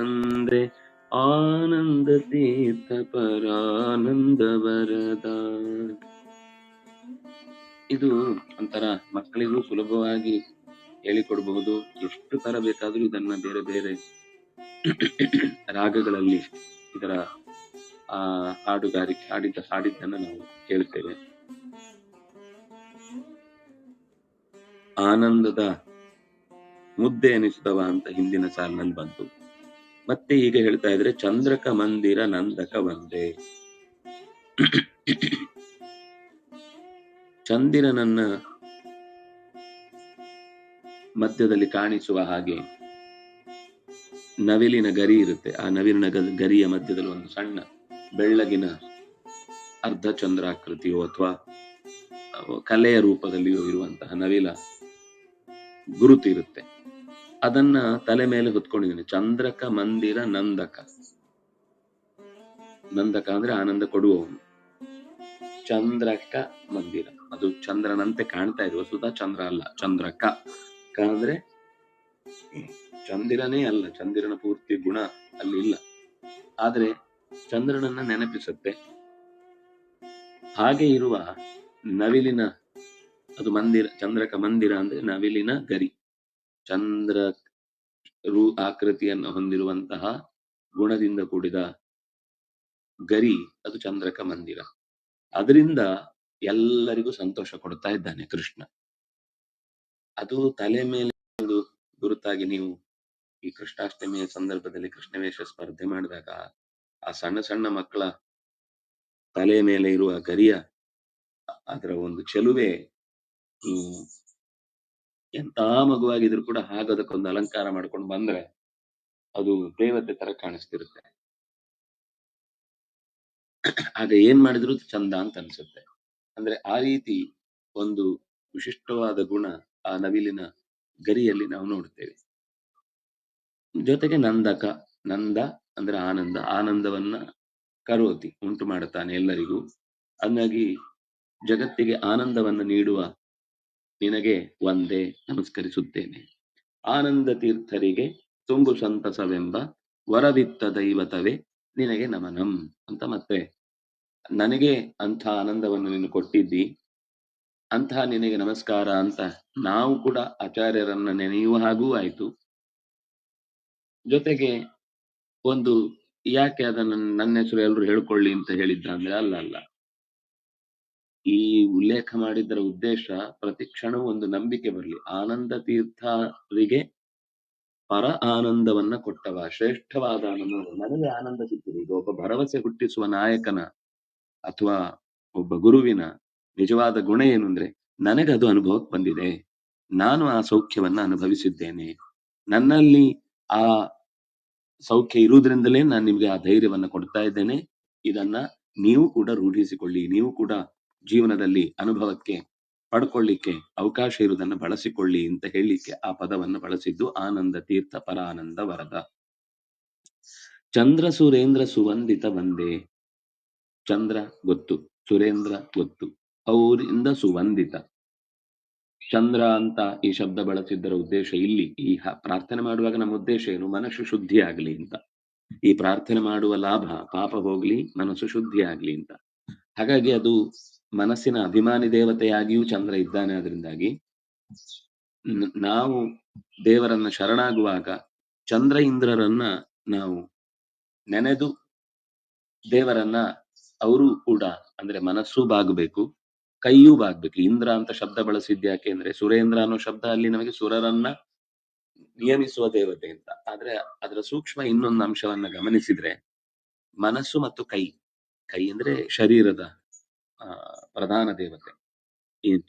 ಅಂದ್ರೆ ಆನಂದ ತೀರ್ಥ ಪರಾನಂದ ವರದ ಇದು ಒಂಥರ ಮಕ್ಕಳಿಗೂ ಸುಲಭವಾಗಿ ಹೇಳಿಕೊಡಬಹುದು. ಎಷ್ಟು ತರ ಬೇಕಾದ್ರೂ ಇದನ್ನ ಬೇರೆ ಬೇರೆ ರಾಗಗಳಲ್ಲಿ ಇದರ, ಆ, ಹಾಡುಗಾರಿಕೆ ಹಾಡಿದ ಹಾಡಿದ್ದನ್ನ ನಾವು ಕೇಳ್ತೇವೆ. ಆನಂದದ ಮುದ್ದೆ ಎನಿಸಿದವ ಅಂತ ಹಿಂದಿನ ಸಾಲಿನಲ್ಲಿ ಬಂತು. ಮತ್ತೆ ಈಗ ಹೇಳ್ತಾ ಇದ್ರೆ ಚಂದ್ರಕ ಮಂದಿರ ನಂದಕ ಒಂದೇ ಚಂದಿರನನ್ನ ಮಧ್ಯದಲ್ಲಿ ಕಾಣಿಸುವ ಹಾಗೆ ನವಿಲಿನ ಗರಿ ಇರುತ್ತೆ. ಆ ನವಿಲಿನ ಗರಿಯ ಮಧ್ಯದಲ್ಲಿ ಒಂದು ಸಣ್ಣ ಬೆಳ್ಳಗಿನ ಅರ್ಧ ಚಂದ್ರಾಕೃತಿಯೋ ಅಥವಾ ಕಲೆಯ ರೂಪದಲ್ಲಿಯೋ ಇರುವಂತಹ ನವಿಲ ಗುರುತು ಇರುತ್ತೆ. ಅದನ್ನ ತಲೆ ಮೇಲೆ ಹೊತ್ಕೊಂಡಿದ್ದೀನಿ. ಚಂದ್ರಕ, ಮಂದಿರ, ನಂದಕ. ನಂದಕ ಅಂದ್ರೆ ಆನಂದ ಕೊಡುವವನು. ಚಂದ್ರಕ, ಮಂದಿರ. ಅದು ಚಂದ್ರನಂತೆ ಕಾಣ್ತಾ ಇದೆ ಸುಧಾ ಚಂದ್ರ ಅಲ್ಲ, ಚಂದ್ರಕ. ಅಂದ್ರೆ ಚಂದಿರನೇ ಅಲ್ಲ, ಚಂದಿರನ ಪೂರ್ತಿ ಗುಣ ಅಲ್ಲಿ ಇಲ್ಲ. ಆದ್ರೆ ಚಂದ್ರನನ್ನ ನೆನಪಿಸುತ್ತೆ. ಹಾಗೆ ಇರುವ ನವಿಲಿನ ಅದು ಮಂದಿರ, ಚಂದ್ರಕ, ಮಂದಿರ ಅಂದ್ರೆ ನವಿಲಿನ ಗರಿ. ಚಂದ್ರ ರೂ ಆಕೃತಿಯನ್ನು ಹೊಂದಿರುವಂತಹ ಗುಣದಿಂದ ಕೂಡಿದ ಗರಿ, ಅದು ಚಂದ್ರಕ ಮಂದಿರ. ಅದರಿಂದ ಎಲ್ಲರಿಗೂ ಸಂತೋಷ ಕೊಡ್ತಾ ಇದ್ದಾನೆ ಕೃಷ್ಣ. ಅದು ತಲೆ ಮೇಲೆ ಒಂದು ಗುರುತಾಗಿ ನೀವು ಈ ಕೃಷ್ಣಾಷ್ಟಮಿಯ ಸಂದರ್ಭದಲ್ಲಿ ಕೃಷ್ಣವೇಷ ಸ್ಪರ್ಧೆ ಮಾಡಿದಾಗ ಆ ಸಣ್ಣ ಸಣ್ಣ ಮಕ್ಕಳ ತಲೆ ಮೇಲೆ ಇರುವ ಗರಿಯ ಅದರ ಒಂದು ಚೆಲುವೆ ಎಂತ ಮಗುವಾಗಿದ್ರು ಕೂಡ ಹಾಗ ಅದಕ್ಕೊಂದು ಅಲಂಕಾರ ಮಾಡ್ಕೊಂಡು ಬಂದ್ರೆ ಅದು ದೇವತೆ ತರ ಕಾಣಿಸ್ತಿರುತ್ತೆ. ಆಗ ಏನ್ ಮಾಡಿದ್ರು ಚಂದ ಅಂತ ಅನ್ಸುತ್ತೆ. ಅಂದ್ರೆ ಆ ರೀತಿ ಒಂದು ವಿಶಿಷ್ಟವಾದ ಗುಣ ಆ ನವಿಲಿನ ಗರಿಯಲ್ಲಿ ನಾವು ನೋಡ್ತೇವೆ. ಜೊತೆಗೆ ನಂದಕ, ನಂದ ಅಂದ್ರೆ ಆನಂದ, ಆನಂದವನ್ನ ಕರೋತಿ ಉಂಟು ಮಾಡುತ್ತಾನೆ ಎಲ್ಲರಿಗೂ. ಹಂಗಾಗಿ ಜಗತ್ತಿಗೆ ಆನಂದವನ್ನ ನೀಡುವ ನಿನಗೆ ಒಂದೇ ನಮಸ್ಕರಿಸುತ್ತೇನೆ. ಆನಂದ ತೀರ್ಥರಿಗೆ ತುಂಬು ಸಂತಸವೆಂಬ ವರವಿತ್ತ ದೈವತವೇ ನಿನಗೆ ನಮನಂ ಅಂತ ಮತ್ತೆ, ನನಗೆ ಅಂಥ ಆನಂದವನ್ನು ನೀನು ಕೊಟ್ಟಿದ್ದಿ ಅಂತಹ ನಿನಗೆ ನಮಸ್ಕಾರ ಅಂತ ನಾವು ಕೂಡ ಆಚಾರ್ಯರನ್ನ ನೆನೆಯುವ ಹಾಗೂ ಆಯ್ತು. ಜೊತೆಗೆ ಒಂದು ಯಾಕೆ ಅದನ್ನ ನನ್ನ ಹೆಸರು ಎಲ್ಲರೂ ಹೇಳ್ಕೊಳ್ಳಿ ಅಂತ ಹೇಳಿದ್ದ ಅಂದ್ರೆ ಅಲ್ಲ ಅಲ್ಲ. ಈ ಉಲ್ಲೇಖ ಮಾಡಿದ್ದರ ಉದ್ದೇಶ ಪ್ರತಿ ಕ್ಷಣವೂ ಒಂದು ನಂಬಿಕೆ ಬರಲಿ. ಆನಂದ ತೀರ್ಥರಿಗೆ ಪರ ಆನಂದವನ್ನ ಕೊಟ್ಟವ, ಶ್ರೇಷ್ಠವಾದ ಆನಂದ ನನಗೆ ಆನಂದ ಸಿಕ್ಕಿದೆ. ಈಗ ಒಬ್ಬ ಭರವಸೆ ಹುಟ್ಟಿಸುವ ನಾಯಕನ ಅಥವಾ ಒಬ್ಬ ಗುರುವಿನ ನಿಜವಾದ ಗುಣ ಏನು ಅಂದ್ರೆ ನನಗೆ ಅದು ಅನುಭವಕ್ಕೆ ಬಂದಿದೆ. ನಾನು ಆ ಸೌಖ್ಯವನ್ನ ಅನುಭವಿಸಿದ್ದೇನೆ. ನನ್ನಲ್ಲಿ ಆ ಸೌಖ್ಯ ಇರುವುದರಿಂದಲೇ ನಾನು ನಿಮ್ಗೆ ಆ ಧೈರ್ಯವನ್ನ ಕೊಡ್ತಾ ಇದ್ದೇನೆ. ಇದನ್ನ ನೀವು ಕೂಡ ರೂಢಿಸಿಕೊಳ್ಳಿ. ನೀವು ಕೂಡ ಜೀವನದಲ್ಲಿ ಅನುಭವಕ್ಕೆ ಪಡ್ಕೊಳ್ಳಿಕ್ಕೆ ಅವಕಾಶ ಇರುವುದನ್ನು ಬಳಸಿಕೊಳ್ಳಿ ಅಂತ ಹೇಳಲಿಕ್ಕೆ ಆ ಪದವನ್ನು ಬಳಸಿದ್ದು ಆನಂದ ತೀರ್ಥ ಪರಾನಂದ ವರದ. ಚಂದ್ರ ಸುರೇಂದ್ರ ಸುವಂದಿತ ಬಂದೆ ಚಂದ್ರ ಗೊತ್ತು, ಸುರೇಂದ್ರ ಗೊತ್ತು, ಅವರಿಂದ ಸುವಂದಿತ. ಚಂದ್ರ ಅಂತ ಈ ಶಬ್ದ ಬಳಸಿದ್ದರ ಉದ್ದೇಶ ಇಲ್ಲಿ, ಈ ಪ್ರಾರ್ಥನೆ ಮಾಡುವಾಗ ನಮ್ಮ ಉದ್ದೇಶ ಏನು? ಮನಸ್ಸು ಶುದ್ಧಿ ಆಗ್ಲಿ ಅಂತ. ಈ ಪ್ರಾರ್ಥನೆ ಮಾಡುವ ಲಾಭ, ಪಾಪ ಹೋಗ್ಲಿ, ಮನಸ್ಸು ಶುದ್ಧಿ ಆಗ್ಲಿ ಅಂತ. ಹಾಗಾಗಿ ಅದು ಮನಸ್ಸಿನ ಅಭಿಮಾನಿ ದೇವತೆಯಾಗಿಯೂ ಚಂದ್ರ ಇದ್ದಾನೆ ಅದರಿಂದಾಗಿ ನಾವು ದೇವರನ್ನ ಶರಣಾಗುವಾಗ ಚಂದ್ರ ಇಂದ್ರರನ್ನ ನಾವು ನೆನೆದು ದೇವರನ್ನ ಅವರು ಕೂಡ ಅಂದ್ರೆ ಮನಸ್ಸು ಬಾಗಬೇಕು ಕೈಯೂ ಬಾಗ್ಬೇಕು. ಇಂದ್ರ ಅಂತ ಶಬ್ದ ಬಳಸಿದ್ಯಾಕೆ ಅಂದ್ರೆ ಸುರೇಂದ್ರ ಅನ್ನೋ ಶಬ್ದ ಅಲ್ಲಿ ನಮಗೆ ಸುರರನ್ನ ನಿಯಮಿಸುವ ದೇವತೆ ಅಂತ. ಆದ್ರೆ ಅದರ ಸೂಕ್ಷ್ಮ ಇನ್ನೊಂದು ಅಂಶವನ್ನ ಗಮನಿಸಿದ್ರೆ ಮನಸ್ಸು ಮತ್ತು ಕೈ ಕೈ ಅಂದ್ರೆ ಶರೀರದ ಪ್ರಧಾನ ದೇವತೆ.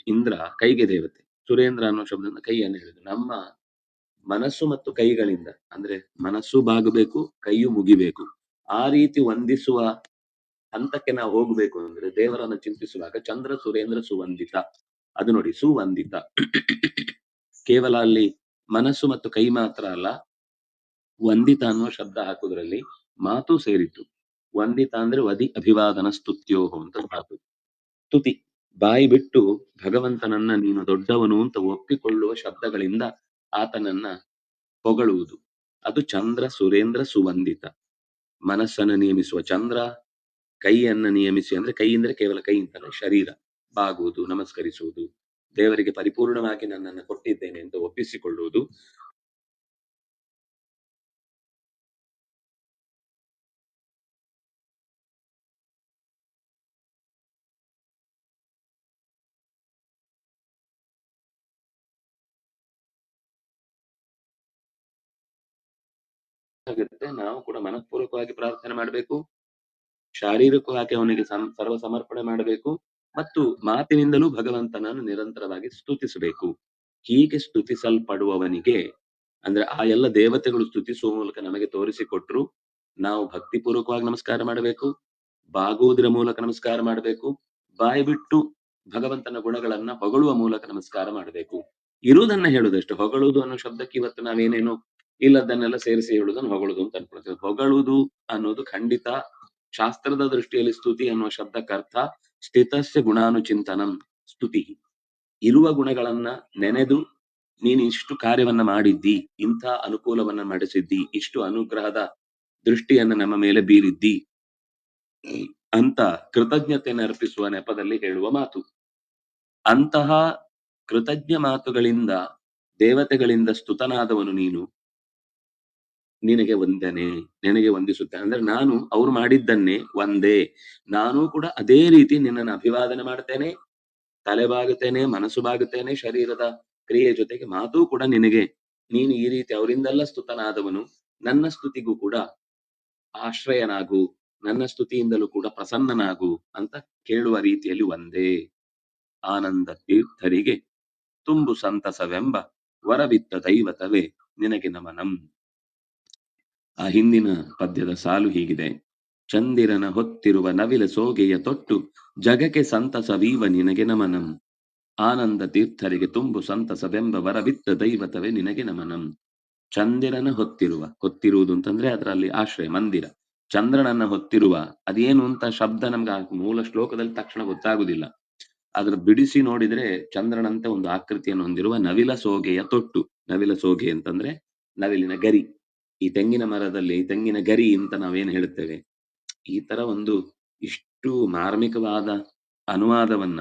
ಇಂದ್ರ ಕೈಗೆ ದೇವತೆ. ಸುರೇಂದ್ರ ಅನ್ನೋ ಶಬ್ದದಿಂದ ಕೈಯನ್ನು ಹೇಳಿದ್ರು ನಮ್ಮ ಮನಸ್ಸು ಮತ್ತು ಕೈಗಳಿಂದ, ಅಂದ್ರೆ ಮನಸ್ಸು ಬಾಗಬೇಕು, ಕೈಯು ಮುಗಿಬೇಕು. ಆ ರೀತಿ ವಂದಿಸುವ ಹಂತಕ್ಕೆ ನಾವು ಹೋಗ್ಬೇಕು ಅಂದ್ರೆ ದೇವರನ್ನ ಚಿಂತಿಸುವಾಗ ಚಂದ್ರ ಸುರೇಂದ್ರ ಸುವಂದಿತ. ಅದು ನೋಡಿ ಸುವಂದಿತ. ಕೇವಲ ಅಲ್ಲಿ ಮನಸ್ಸು ಮತ್ತು ಕೈ ಮಾತ್ರ ಅಲ್ಲ, ವಂದಿತ ಅನ್ನೋ ಶಬ್ದ ಹಾಕುದ್ರಲ್ಲಿ ಮಾತು ಸೇರಿತ್ತು. ವಂದಿತ ಅಂದ್ರೆ ವದಿ ಅಭಿವಾದನ ಸ್ತುತ್ಯೋಹೋ ಅಂತ ಮಾತು. ಸ್ತುತಿ. ಬಾಯಿ ಬಿಟ್ಟು ಭಗವಂತನನ್ನ ನೀನು ದೊಡ್ಡವನು ಅಂತ ಒಪ್ಪಿಕೊಳ್ಳುವ ಶಬ್ದಗಳಿಂದ ಆತನನ್ನ ಹೊಗಳುವುದು. ಅದು ಚಂದ್ರ ಸುರೇಂದ್ರ ಸುವಂದಿತ. ಮನಸ್ಸನ್ನು ನಿಯಮಿಸುವ ಚಂದ್ರ, ಕೈಯನ್ನ ನಿಯಮಿಸಿ ಅಂದ್ರೆ ಕೈ ಅಂದ್ರೆ ಕೇವಲ ಕೈ ಅಂತಲ್ಲ ಶರೀರ. ಬಾಗುವುದು, ನಮಸ್ಕರಿಸುವುದು, ದೇವರಿಗೆ ಪರಿಪೂರ್ಣವಾಗಿ ನನ್ನನ್ನು ಕೊಟ್ಟಿದ್ದೇನೆ ಅಂತ ಒಪ್ಪಿಸಿಕೊಳ್ಳುವುದು. ಆಗುತ್ತೆ. ನಾವು ಕೂಡ ಮನಃಪೂರ್ವಕವಾಗಿ ಪ್ರಾರ್ಥನೆ ಮಾಡಬೇಕು. ಶಾರೀರಿಕವಾಗಿ ಅವನಿಗೆ ಸರ್ವ ಸಮರ್ಪಣೆ ಮಾಡಬೇಕು. ಮತ್ತು ಮಾತಿನಿಂದಲೂ ಭಗವಂತನನ್ನು ನಿರಂತರವಾಗಿ ಸ್ತುತಿಸಬೇಕು. ಹೀಗೆ ಸ್ತುತಿಸಲ್ಪಡುವವನಿಗೆ, ಅಂದ್ರೆ ಆ ಎಲ್ಲ ದೇವತೆಗಳು ಸ್ತುತಿಸುವ ಮೂಲಕ ನಮಗೆ ತೋರಿಸಿಕೊಟ್ರು, ನಾವು ಭಕ್ತಿಪೂರ್ವಕವಾಗಿ ನಮಸ್ಕಾರ ಮಾಡಬೇಕು. ಬಾಗುವುದರ ಮೂಲಕ ನಮಸ್ಕಾರ ಮಾಡಬೇಕು. ಬಾಯಿ ಬಿಟ್ಟು ಭಗವಂತನ ಗುಣಗಳನ್ನ ಹೊಗಳುವ ಮೂಲಕ ನಮಸ್ಕಾರ ಮಾಡಬೇಕು. ಇರುವುದನ್ನ ಹೇಳುದಷ್ಟು. ಹೊಗಳುವುದು ಅನ್ನೋ ಶಬ್ದಕ್ಕೆ ಇವತ್ತು ನಾವೇನೇನು ಇಲ್ಲದನ್ನೆಲ್ಲ ಸೇರಿಸಿ ಹೇಳುವುದನ್ನು ಹೊಗಳುದು ಅಂತ ಅನ್ಕೊಳ್ತೇವೆ. ಹೊಗಳುವುದು ಅನ್ನೋದು ಖಂಡಿತ ಶಾಸ್ತ್ರದ ದೃಷ್ಟಿಯಲ್ಲಿ ಸ್ತುತಿ ಅನ್ನುವ ಶಬ್ದಕ್ಕರ್ಥ ಸ್ಥಿತಸ್ಯ ಗುಣಾನುಚಿಂತನಂ ಸ್ತುತಿ. ಇರುವ ಗುಣಗಳನ್ನ ನೆನೆದು ನೀನು ಇಷ್ಟು ಕಾರ್ಯವನ್ನ ಮಾಡಿದ್ದಿ, ಇಂಥ ಅನುಕೂಲವನ್ನ ಮಾಡಿಸಿದ್ದಿ ಇಷ್ಟು ಅನುಗ್ರಹದ ದೃಷ್ಟಿಯನ್ನ ನಮ್ಮ ಮೇಲೆ ಬೀರಿದ್ದಿ ಅಂತ ಕೃತಜ್ಞತೆಯನ್ನು ಅರ್ಪಿಸುವ ನೆಪದಲ್ಲಿ ಹೇಳುವ ಮಾತು. ಅಂತಹ ಕೃತಜ್ಞ ಮಾತುಗಳಿಂದ ದೇವತೆಗಳಿಂದ ಸ್ತುತನಾದವನು ನೀನು. ನಿನಗೆ ವಂದನೆ, ನಿನಗೆ ವಂದಿಸುತ್ತೆ ಅಂದ್ರೆ ನಾನು ಅವ್ರು ಮಾಡಿದ್ದನ್ನೇ ಒಂದೇ. ನಾನು ಕೂಡ ಅದೇ ರೀತಿ ನಿನ್ನನ್ನು ಅಭಿವಾದನೆ ಮಾಡ್ತೇನೆ, ತಲೆ ಬಾಗುತ್ತೇನೆ, ಮನಸ್ಸು ಬಾಗುತ್ತೇನೆ, ಶರೀರದ ಕ್ರಿಯೆ ಜೊತೆಗೆ ಮಾತು ಕೂಡ ನಿನಗೆ. ನೀನು ಈ ರೀತಿ ಅವರಿಂದಲ್ಲ ಸ್ತುತನಾದವನು, ನನ್ನ ಸ್ತುತಿಗೂ ಕೂಡ ಆಶ್ರಯನಾಗು, ನನ್ನ ಸ್ತುತಿಯಿಂದಲೂ ಕೂಡ ಪ್ರಸನ್ನನಾಗು ಅಂತ ಕೇಳುವ ರೀತಿಯಲ್ಲಿ ಒಂದೇ ಆನಂದ ತೀರ್ಥರಿಗೆ, ತುಂಬು ಸಂತಸವೆಂಬ ವರವಿತ್ತ ದೈವತವೇ ನಿನಗೆ ನಮನಂ. ಆ ಹಿಂದಿನ ಪದ್ಯದ ಸಾಲು ಹೀಗಿದೆ. ಚಂದಿರನ ಹೊತ್ತಿರುವ ನವಿಲ ಸೋಗೆಯ ತೊಟ್ಟು ಜಗಕ್ಕೆ ಸಂತಸವೀವ ನಿನಗೆ ನಮನಂ. ಆನಂದ ತೀರ್ಥರಿಗೆ ತುಂಬು ಸಂತಸವೆಂಬ ವರವಿತ್ತ ದೈವತವೇ ನಿನಗೆ ನಮನಂ. ಚಂದಿರನ ಹೊತ್ತಿರುವ, ಹೊತ್ತಿರುವುದು ಅಂತಂದ್ರೆ ಅದರಲ್ಲಿ ಆಶ್ರಯ, ಮಂದಿರ. ಚಂದ್ರನನ್ನ ಹೊತ್ತಿರುವ, ಅದೇನು ಅಂತ ಶಬ್ದ ನಮ್ಗೆ ಮೂಲ ಶ್ಲೋಕದಲ್ಲಿ ತಕ್ಷಣ ಗೊತ್ತಾಗುದಿಲ್ಲ. ಅದ್ರ ಬಿಡಿಸಿ ನೋಡಿದ್ರೆ ಚಂದ್ರನಂತೆ ಒಂದು ಆಕೃತಿಯನ್ನು ಹೊಂದಿರುವ ನವಿಲ ಸೋಗೆಯ ತೊಟ್ಟು. ನವಿಲ ಸೋಗೆ ಅಂತಂದ್ರೆ ನವಿಲಿನ ಗರಿ. ಈ ತೆಂಗಿನ ಮರದಲ್ಲಿ ತೆಂಗಿನ ಗರಿ ಅಂತ ನಾವೇನ್ ಹೇಳುತ್ತೇವೆ? ಈ ತರ ಒಂದು ಇಷ್ಟು ಮಾರ್ಮಿಕವಾದ ಅನುವಾದವನ್ನ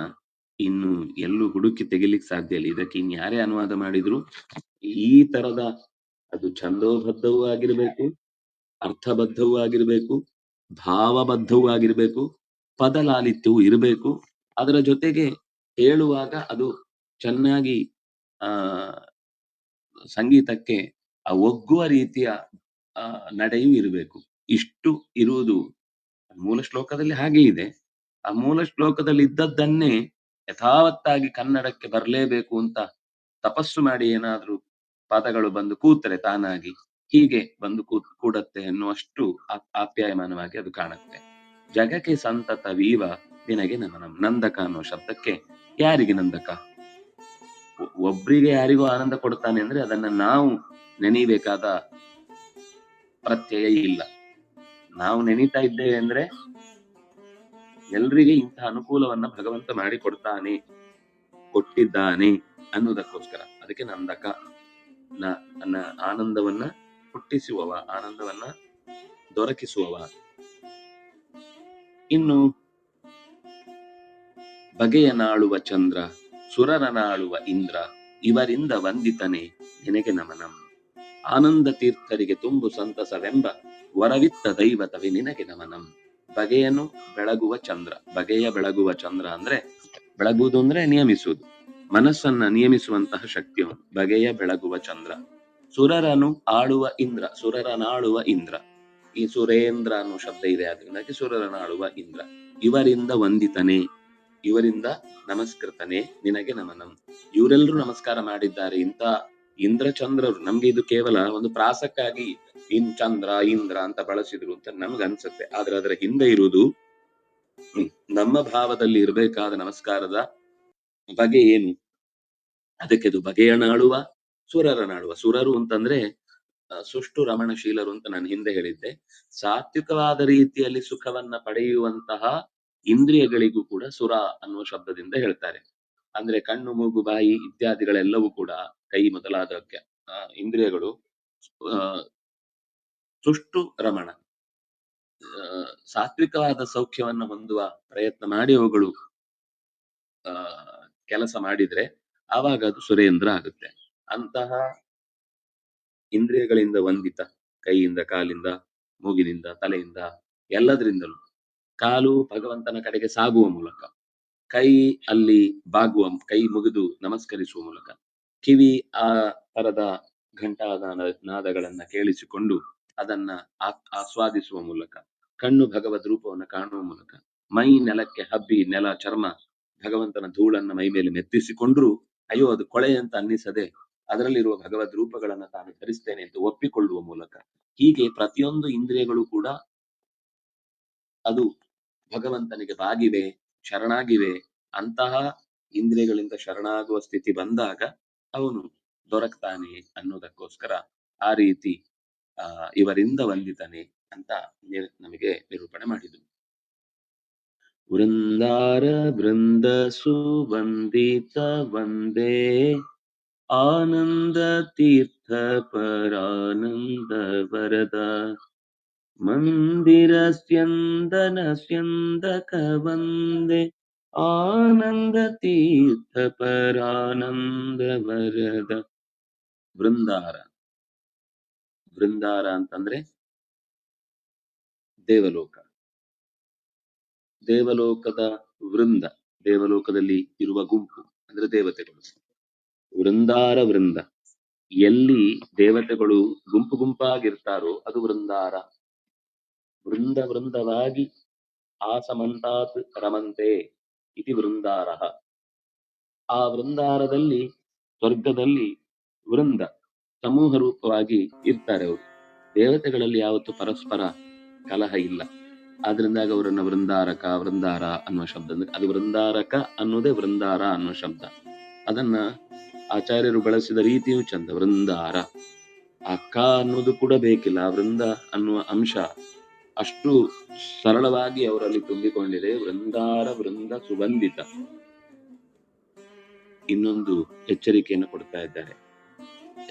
ಇನ್ನು ಎಲ್ಲೂ ಹುಡುಕಿ ತೆಗಿಲಿಕ್ಕೆ ಸಾಧ್ಯ ಇಲ್ಲ. ಇದಕ್ಕೆ ಇನ್ ಯಾರೇ ಅನುವಾದ ಮಾಡಿದ್ರು ಈ ತರದ ಅದು ಛಂದೋಬದ್ಧವೂ ಆಗಿರ್ಬೇಕು, ಅರ್ಥಬದ್ಧವೂ ಆಗಿರ್ಬೇಕು, ಭಾವಬದ್ಧವೂ ಆಗಿರ್ಬೇಕು, ಪದಲಾಲಿತ್ಯವೂ ಇರಬೇಕು. ಅದರ ಜೊತೆಗೆ ಹೇಳುವಾಗ ಅದು ಚೆನ್ನಾಗಿ, ಆ, ಸಂಗೀತಕ್ಕೆ ಒಗ್ಗುವ ರೀತಿಯ ನಡೆಯು ಇರಬೇಕು. ಇಷ್ಟು ಇರುವುದು ಮೂಲ ಶ್ಲೋಕದಲ್ಲಿ ಹಾಗೆ ಇದೆ. ಆ ಮೂಲ ಶ್ಲೋಕದಲ್ಲಿ ಇದ್ದದ್ದನ್ನೇ ಯಥಾವತ್ತಾಗಿ ಕನ್ನಡಕ್ಕೆ ಬರಲೇಬೇಕು ಅಂತ ತಪಸ್ಸು ಮಾಡಿ ಏನಾದ್ರೂ ಪದಗಳು ಬಂದು ಕೂತರೆ ತಾನಾಗಿ, ಹೀಗೆ ಬಂದು ಕೂತ್, ಕೂಡತ್ತೆ ಎನ್ನುವಷ್ಟು ಆ- ಆಪ್ಯಾಯಮಾನವಾಗಿ ಅದು ಕಾಣುತ್ತೆ. ಜಗಕ್ಕೆ ಸಂತತ ವೀವ ನಿನಗೆ ನಮನಂ. ನಂದಕ ಅನ್ನೋ ಶಬ್ದಕ್ಕೆ ಯಾರಿಗೆ ನಂದಕ? ಒಬ್ರಿಗೆ ಯಾರಿಗೂ ಆನಂದ ಕೊಡ್ತಾನೆ ಅಂದ್ರೆ ಅದನ್ನ ನಾವು ನೆನೀಬೇಕಾದ ಪ್ರತ್ಯಯ ಇಲ್ಲ. ನಾವು ನೆನೀತಾ ಇದ್ದೇವೆ ಅಂದ್ರೆ ಎಲ್ರಿಗೆ ಇಂತಹ ಅನುಕೂಲವನ್ನ ಭಗವಂತ ಮಾಡಿ ಕೊಡ್ತಾನೆ ಕೊಟ್ಟಿದ್ದಾನೆ ಅನ್ನೋದಕ್ಕೋಸ್ಕರ ಅದಕ್ಕೆ ನಂದಕ ನನ್ನ ಆನಂದವನ್ನ ಹುಟ್ಟಿಸುವವ, ಆನಂದವನ್ನ ದೊರಕಿಸುವವ. ಇನ್ನು ಬಗೆಯ ನಾಳುವ ಚಂದ್ರ ಸುರರ ನಾಳುವ ಇಂದ್ರ, ಇವರಿಂದ ವಂದಿತನೆ ನಿನಗೆ ನಮನಂ. ಆನಂದ ತೀರ್ಥರಿಗೆ ತುಂಬು ಸಂತಸವೆಂಬ ವರವಿತ್ತ ದೈವತವೇ ನಿನಗೆ ನಮನಂ. ಬಗೆಯನು ಬೆಳಗುವ ಚಂದ್ರ, ಬಗೆಯ ಬೆಳಗುವ ಚಂದ್ರ ಅಂದ್ರೆ ಬೆಳಗುವುದು ಅಂದ್ರೆ ನಿಯಮಿಸುವುದು. ಮನಸ್ಸನ್ನ ನಿಯಮಿಸುವಂತಹ ಶಕ್ತಿಯು ಬಗೆಯ ಬೆಳಗುವ ಚಂದ್ರ. ಸುರರನು ಆಳುವ ಇಂದ್ರ, ಸುರರನಾಳುವ ಇಂದ್ರ. ಈ ಸುರೇಂದ್ರ ಅನ್ನೋ ಶಬ್ದ ಇದೆ ಅದರಿಂದಾಗಿ ಸುರರನಾಳುವ ಇಂದ್ರ. ಇವರಿಂದ ವಂದಿತನೇ ಇವರಿಂದ ನಮಸ್ಕೃತನೇ, ನಿನಗೆ ನಮನಂ. ಇವರೆಲ್ಲರೂ ನಮಸ್ಕಾರ ಮಾಡಿದ್ದಾರೆ. ಇಂಥ ಇಂದ್ರಚಂದ್ರರು, ನಮ್ಗೆ ಇದು ಕೇವಲ ಒಂದು ಪ್ರಾಸಕ್ಕಾಗಿ ಇನ್ ಚಂದ್ರ, ಇಂದ್ರ ಅಂತ ಬಳಸಿದ್ರು ಅಂತ ನಮ್ಗೆ ಅನ್ಸುತ್ತೆ. ಆದ್ರೆ ಅದರ ಹಿಂದೆ ಇರುವುದು ನಮ್ಮ ಭಾವದಲ್ಲಿ ಇರಬೇಕಾದ ನಮಸ್ಕಾರದ ಬಗೆ ಏನು? ಅದಕ್ಕೆ ಅದು ಬಗೆಯ ನಾಳುವ ಸುರರ ನಾಳುವ ಸುರರು ಅಂತಂದ್ರೆ ಸುಷ್ಟು ರಮಣಶೀಲರು ಅಂತ ನಾನು ಹಿಂದೆ ಹೇಳಿದ್ದೆ. ಸಾತ್ವಿಕವಾದ ರೀತಿಯಲ್ಲಿ ಸುಖವನ್ನ ಪಡೆಯುವಂತಹ ಇಂದ್ರಿಯಗಳಿಗೂ ಕೂಡ ಸುರ ಅನ್ನುವ ಶಬ್ದದಿಂದ ಹೇಳ್ತಾರೆ. ಅಂದ್ರೆ ಕಣ್ಣು, ಮೂಗು, ಬಾಯಿ ಇತ್ಯಾದಿಗಳೆಲ್ಲವೂ ಕೂಡ ಕೈ ಮೊದಲಾದ ಇಂದ್ರಿಯಗಳು ಸುಷ್ಟು ರಮಣ. ಸಾತ್ವಿಕವಾದ ಸೌಖ್ಯವನ್ನು ಹೊಂದುವ ಪ್ರಯತ್ನ ಮಾಡಿ ಅವುಗಳು ಕೆಲಸ ಮಾಡಿದ್ರೆ ಆವಾಗ ಅದು ಸುರೇಂದ್ರ ಆಗುತ್ತೆ. ಅಂತಹ ಇಂದ್ರಿಯಗಳಿಂದ ವಂದಿತ ಕೈಯಿಂದ, ಕಾಲಿಂದ, ಮೂಗಿನಿಂದ, ತಲೆಯಿಂದ ಎಲ್ಲದರಿಂದಲೂ ಕಾಲು ಭಗವಂತನ ಕಡೆಗೆ ಸಾಗುವ ಮೂಲಕ, ಕೈ ಅಲ್ಲಿ ಬಾಗುವ, ಕೈ ಮುಗಿದು ನಮಸ್ಕರಿಸುವ ಮೂಲಕ, ಕಿವಿ ಆ ತರದ ಘಂಟಾದ ನಾದಗಳನ್ನ ಕೇಳಿಸಿಕೊಂಡು ಅದನ್ನ ಆಸ್ವಾದಿಸುವ ಮೂಲಕ, ಕಣ್ಣು ಭಗವದ್ ರೂಪವನ್ನು ಕಾಣುವ ಮೂಲಕ, ಮೈ ನೆಲಕ್ಕೆ ಹಬ್ಬಿ ನೆಲ ಚರ್ಮ ಭಗವಂತನ ಧೂಳನ್ನ ಮೈ ಮೇಲೆ ಮೆತ್ತಿಸಿಕೊಂಡ್ರು, ಅಯ್ಯೋ ಅದು ಕೊಳೆ ಅಂತ ಅನ್ನಿಸದೆ ಅದರಲ್ಲಿರುವ ಭಗವದ್ ರೂಪಗಳನ್ನ ತಾನು ಧರಿಸ್ತೇನೆ ಅಂತ ಒಪ್ಪಿಕೊಳ್ಳುವ ಮೂಲಕ, ಹೀಗೆ ಪ್ರತಿಯೊಂದು ಇಂದ್ರಿಯಗಳು ಕೂಡ ಅದು ಭಗವಂತನಿಗೆ ಬಾಗಿವೆ, ಶರಣಾಗಿವೆ ಅಂತಹ ಇಂದ್ರಿಯಗಳಿಂದ ಶರಣಾಗುವ ಸ್ಥಿತಿ ಬಂದಾಗ ಅವನು ದೊರಕ್ತಾನೆ ಅನ್ನೋದಕ್ಕೋಸ್ಕರ ಆ ರೀತಿ, ಆ, ಇವರಿಂದ ವಂದಿತಾನೆ ಅಂತ ನಮಗೆ ನಿರೂಪಣೆ ಮಾಡಿದ್ರು ವೃಂದಾರ ಬೃಂದ ಸುವಂದಿತ ವಂದೇ ಆನಂದ ತೀರ್ಥ ಪರಾನಂದ ವರದ ಮಂದಿರ ಸ್ಯಂದನ ಸ್ಯಂದಕ ವಂದೇ ಆನಂದ ತೀರ್ಥ ಪರಾನಂದ ವರದ ಬೃಂದಾರ ಬೃಂದಾರ ಅಂತಂದ್ರೆ ದೇವಲೋಕ. ದೇವಲೋಕದ ವೃಂದ, ದೇವಲೋಕದಲ್ಲಿ ಇರುವ ಗುಂಪು ಅಂದ್ರೆ ದೇವತೆಗಳು. ವೃಂದಾರ ವೃಂದ. ಎಲ್ಲಿ ದೇವತೆಗಳು ಗುಂಪು ಗುಂಪಾಗಿರ್ತಾರೋ ಅದು ವೃಂದಾರ. ವೃಂದ ವೃಂದವಾಗಿ ಆಸಮಂತಾತ್ ರಮಂತೆ ಇತಿ ವೃಂದಾರ. ಆ ವೃಂದಾರದಲ್ಲಿ, ಸ್ವರ್ಗದಲ್ಲಿ ವೃಂದ ಸಮೂಹ ರೂಪವಾಗಿ ಇರ್ತಾರೆ ಅವರು. ದೇವತೆಗಳಲ್ಲಿ ಯಾವತ್ತು ಪರಸ್ಪರ ಕಲಹ ಇಲ್ಲ. ಆದ್ರಿಂದಾಗ ಅವರನ್ನ ವೃಂದಾರಕ, ವೃಂದಾರ ಅನ್ನುವ ಶಬ್ದ ಅಂದ್ರೆ ಅದು ವೃಂದಾರಕ ಅನ್ನೋದೇ ವೃಂದಾರ ಅನ್ನುವ ಶಬ್ದ. ಅದನ್ನ ಆಚಾರ್ಯರು ಬಳಸಿದ ರೀತಿಯೂ ಚಂದ, ವೃಂದಾರ. ಅಕ್ಕ ಅನ್ನೋದು ಕೂಡ ಬೇಕಿಲ್ಲ, ವೃಂದ ಅನ್ನುವ ಅಂಶ ಅಷ್ಟು ಸರಳವಾಗಿ ಅವರಲ್ಲಿ ತುಂಬಿಕೊಂಡಿದೆ. ವೃಂದಾರ ವೃಂದ ಸುಗಂಧಿತ ಇನ್ನೊಂದು ಎಚ್ಚರಿಕೆಯನ್ನು ಕೊಡ್ತಾ ಇದ್ದಾರೆ.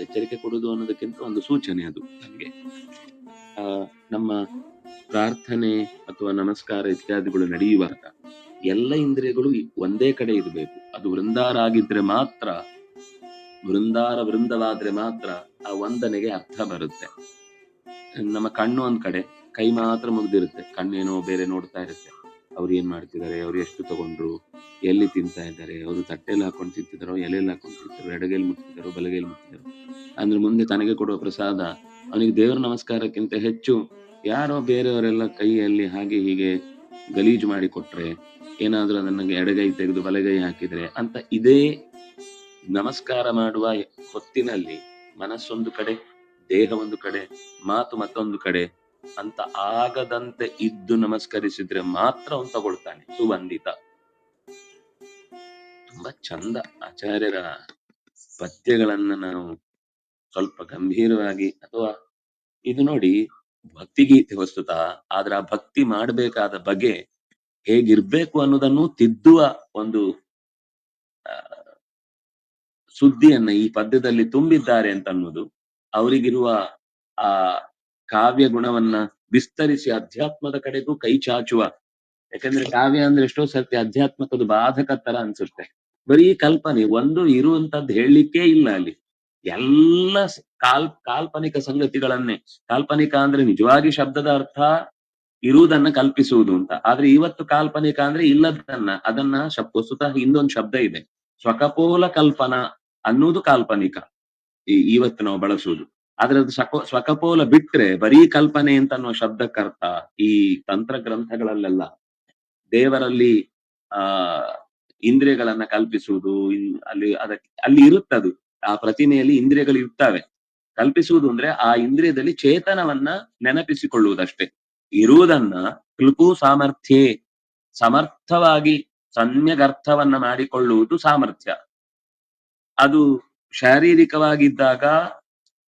ಎಚ್ಚರಿಕೆ ಕೊಡುವುದು ಅನ್ನೋದಕ್ಕಿಂತ ಒಂದು ಸೂಚನೆ ಅದು ನಮಗೆ. ಆ, ನಮ್ಮ ಪ್ರಾರ್ಥನೆ ಅಥವಾ ನಮಸ್ಕಾರ ಇತ್ಯಾದಿಗಳು ನಡೆಯುವಾಗ ಎಲ್ಲ ಇಂದ್ರಿಯಗಳು ಒಂದೇ ಕಡೆ ಇರಬೇಕು. ಅದು ವೃಂದಾರ ಆಗಿದ್ರೆ ಮಾತ್ರ, ವೃಂದಾರ ವೃಂದವಾದ್ರೆ ಮಾತ್ರ ಆ ವಂದನೆಗೆ ಅರ್ಥ ಬರುತ್ತೆ. ನಮ್ಮ ಕಣ್ಣು ಒಂದ್ ಕಡೆ ಕೈ ಮಾತ್ರ ಮುಗಿದಿರುತ್ತೆ. ಕಣ್ಣೇನೋ ಬೇರೆ ನೋಡ್ತಾ ಇರುತ್ತೆ. ಅವ್ರು ಏನ್ ಮಾಡ್ತಿದ್ದಾರೆ? ಅವ್ರು ಎಷ್ಟು ತಗೊಂಡ್ರು? ಎಲ್ಲಿ ತಿಂತಾ ಇದ್ದಾರೆ? ಅವರು ತಟ್ಟೆಯಲ್ಲಿ ಹಾಕೊಂಡು ತಿಂತಿದಾರೋ ಎಲೆಯಲ್ಲಿ ಹಾಕೊಂಡು ತಿಂತಾರೋ ಎಡಗೈಲಿ ಮುಟ್ತಿದಾರೋ ಬಲಗೈಲಿ ಮುಟ್ತಿದ್ರು ಅಂದ್ರೆ ಮುಂದೆ ತನಗೆ ಕೊಡುವ ಪ್ರಸಾದ, ಅವನಿಗೆ ದೇವರ ನಮಸ್ಕಾರಕ್ಕಿಂತ ಹೆಚ್ಚು ಯಾರೋ ಬೇರೆಯವರೆಲ್ಲ ಕೈಯಲ್ಲಿ ಹಾಗೆ ಹೀಗೆ ಗಲೀಜು ಮಾಡಿ ಕೊಟ್ರೆ, ಏನಾದ್ರೂ ಅದನ್ನ ಎಡಗೈ ತೆಗೆದು ಬಲಗೈ ಹಾಕಿದ್ರೆ ಅಂತ ಇದೇ ನಮಸ್ಕಾರ ಮಾಡುವ ಹೊತ್ತಿನಲ್ಲಿ ಮನಸ್ಸೊಂದು ಕಡೆ ದೇಹ ಒಂದು ಕಡೆ, ಮಾತು ಮತ್ತೊಂದು ಕಡೆ ಅಂತ ಆಗದಂತೆ ಇದ್ದು ನಮಸ್ಕರಿಸಿದ್ರೆ ಮಾತ್ರ ಅವನು ತಗೊಳ್ತಾನೆ ಸುಬಂಧಿತ ತುಂಬಾ ಚಂದ ಆಚಾರ್ಯರ ಪದ್ಯಗಳನ್ನ ನಾವು ಸ್ವಲ್ಪ ಗಂಭೀರವಾಗಿ ಅಥವಾ ಇದು ನೋಡಿ ಭಕ್ತಿಗೀತೆ ವಸ್ತುತ, ಆದ್ರೆ ಆ ಭಕ್ತಿ ಮಾಡಬೇಕಾದ ಬಗೆ ಹೇಗಿರ್ಬೇಕು ಅನ್ನೋದನ್ನು ತಿದ್ದುವ ಒಂದು ಸುದ್ದಿಯನ್ನ ಈ ಪದ್ಯದಲ್ಲಿ ತುಂಬಿದ್ದಾರೆ ಅಂತ ಅನ್ನೋದು, ಅವರಿಗಿರುವ ಆ ಕಾವ್ಯ ಗುಣವನ್ನ ವಿಸ್ತರಿಸಿ ಅಧ್ಯಾತ್ಮದ ಕಡೆಗೂ ಕೈ ಚಾಚುವ. ಯಾಕಂದ್ರೆ ಕಾವ್ಯ ಅಂದ್ರೆ ಎಷ್ಟೋ ಸರ್ತಿ ಅಧ್ಯಾತ್ಮಕದ ಬಾಧಕ ತರ ಅನ್ಸುತ್ತೆ. ಬರೀ ಕಲ್ಪನೆ, ಒಂದು ಇರುವಂತದ್ದು ಹೇಳಲಿಕ್ಕೆ ಇಲ್ಲ ಅಲ್ಲಿ. ಎಲ್ಲ ಕಾಲ್, ಕಾಲ್ಪನಿಕ ಸಂಗತಿಗಳನ್ನೇ. ಕಾಲ್ಪನಿಕ ಅಂದ್ರೆ ನಿಜವಾಗಿ ಶಬ್ದದ ಅರ್ಥ ಇರುವುದನ್ನ ಕಲ್ಪಿಸುವುದು ಅಂತ. ಆದ್ರೆ ಇವತ್ತು ಕಾಲ್ಪನಿಕ ಅಂದ್ರೆ ಇಲ್ಲದನ್ನ, ಅದನ್ನ ಶಬ್ ವಸ್ತುತಃ ಇನ್ನೊಂದು ಶಬ್ದ ಇದೆ. ಸ್ವಕಪೋಲ ಕಲ್ಪನಾ ಅನ್ನುವುದು ಕಾಲ್ಪನಿಕ. ಇವತ್ತು ನಾವು ಬಳಸುವುದು. ಆದ್ರೆ ಸಕೋ ಸ್ವಕಪೋಲ ಬಿಟ್ರೆ ಬರೀ ಕಲ್ಪನೆ ಅಂತ ಅನ್ನೋ ಶಬ್ದಕ್ಕರ್ಥ ಈ ತಂತ್ರ ಗ್ರಂಥಗಳಲ್ಲೆಲ್ಲ ದೇವರಲ್ಲಿ, ಆ, ಇಂದ್ರಿಯಗಳನ್ನ ಕಲ್ಪಿಸುವುದು ಅಲ್ಲಿ, ಅದಕ್ಕೆ, ಅಲ್ಲಿ ಇರುತ್ತದು. ಆ ಪ್ರತಿಮೆಯಲ್ಲಿ ಇಂದ್ರಿಯಗಳು ಇರ್ತವೆ. ಕಲ್ಪಿಸುವುದು ಅಂದ್ರೆ ಆ ಇಂದ್ರಿಯದಲ್ಲಿ ಚೇತನವನ್ನ ನೆನಪಿಸಿಕೊಳ್ಳುವುದಷ್ಟೇ. ಇರುವುದನ್ನ ಕ್ಲುಕು ಸಾಮರ್ಥ್ಯೇ, ಸಮರ್ಥವಾಗಿ ಸಮ್ಯಗರ್ಥವನ್ನ ಮಾಡಿಕೊಳ್ಳುವುದು ಸಾಮರ್ಥ್ಯ. ಅದು ಶಾರೀರಿಕವಾಗಿದ್ದಾಗ